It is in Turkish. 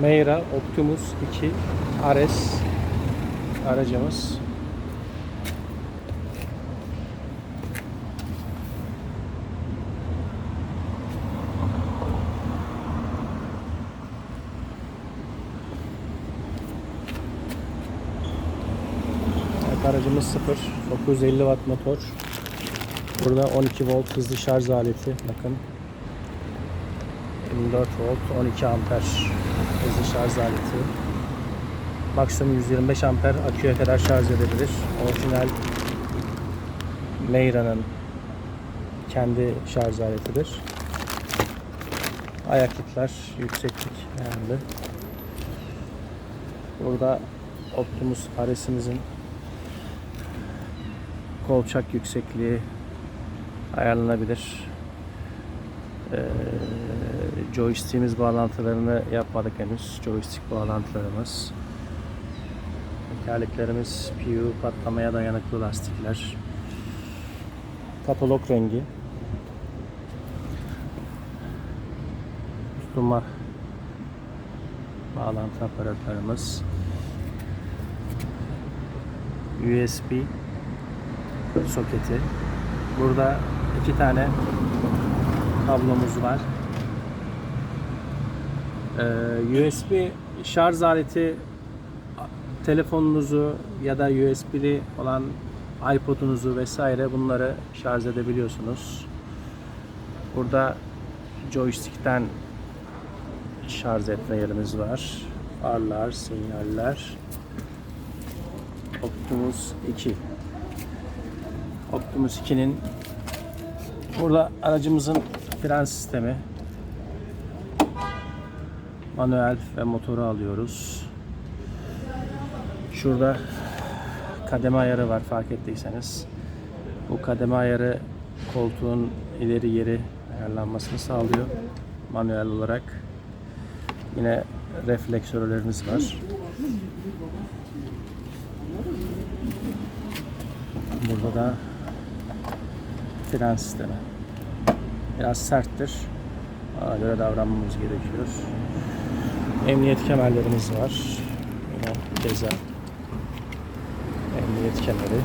Meyra Optimus 2 Ares aracımız. Aracımız 0 950 watt motor. Burada 12 volt hızlı şarj aleti. Bakın 24 volt 12 amper hızlı şarj aleti. Maksimum 125 amper aküye kadar şarj edebilir. Orijinal Meyra'nın kendi şarj aletidir. Ayaklıklar yükseklik ayarlı. Burada Optimus Ares'imizin kolçak yüksekliği ayarlanabilir. Ee, joystick'imiz bağlantılarını yapmadık henüz. Joystick bağlantılarımız. Tekerleklerimiz PU patlamaya dayanıklı lastikler. Katalog rengi. Tutulma bağlantı aparatlarımız. USB soketi. Burada iki tane kablomuz var. Ee, USB şarj aleti telefonunuzu ya da USB'li olan iPod'unuzu vesaire bunları şarj edebiliyorsunuz. Burada joystick'ten şarj etme yerimiz var. Farlar, sinyaller. Optimus 2. Optimus 2'nin burada aracımızın fren sistemi manuel ve motoru alıyoruz. Şurada kademe ayarı var fark ettiyseniz. Bu kademe ayarı koltuğun ileri geri ayarlanmasını sağlıyor manuel olarak. Yine refleksörlerimiz var. Burada da fren sistemi. Biraz serttir. Ona göre davranmamız gerekiyor. Emniyet kemerlerimiz var. Yine keza emniyet kemeri.